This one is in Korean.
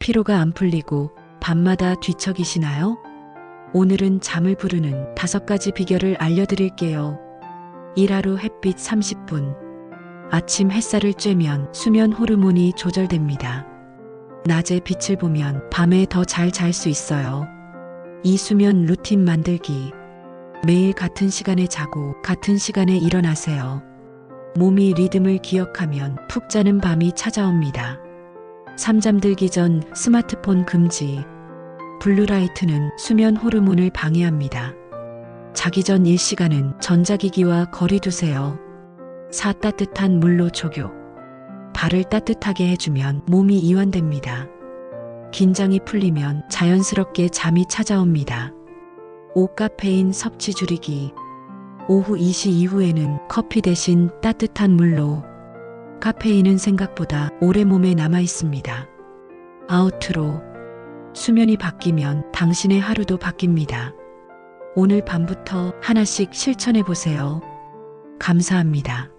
피로가 안 풀리고 밤마다 뒤척이시나요? 오늘은 잠을 부르는 다섯 가지 비결을 알려드릴게요. 일하루 햇빛 30분. 아침 햇살을 쬐면 수면 호르몬이 조절됩니다. 낮에 빛을 보면 밤에 더 잘 잘 수 있어요. 이 수면 루틴 만들기. 매일 같은 시간에 자고 같은 시간에 일어나세요. 몸이 리듬을 기억하면 푹 자는 밤이 찾아옵니다. 잠잠들기 전 스마트폰 금지. 블루라이트는 수면 호르몬을 방해합니다. 자기 전 일시간은 전자기기와 거리 두세요. 사 따뜻한 물로 조교. 발을 따뜻하게 해주면 몸이 이완됩니다. 긴장이 풀리면 자연스럽게 잠이 찾아옵니다. 5. 카페인 섭취 줄이기. 오후 2시 이후에는 커피 대신 따뜻한 물로. 카페인은 생각보다 오래 몸에 남아 있습니다. 아우트로. 수면이 바뀌면 당신의 하루도 바뀝니다. 오늘 밤부터 하나씩 실천해 보세요. 감사합니다.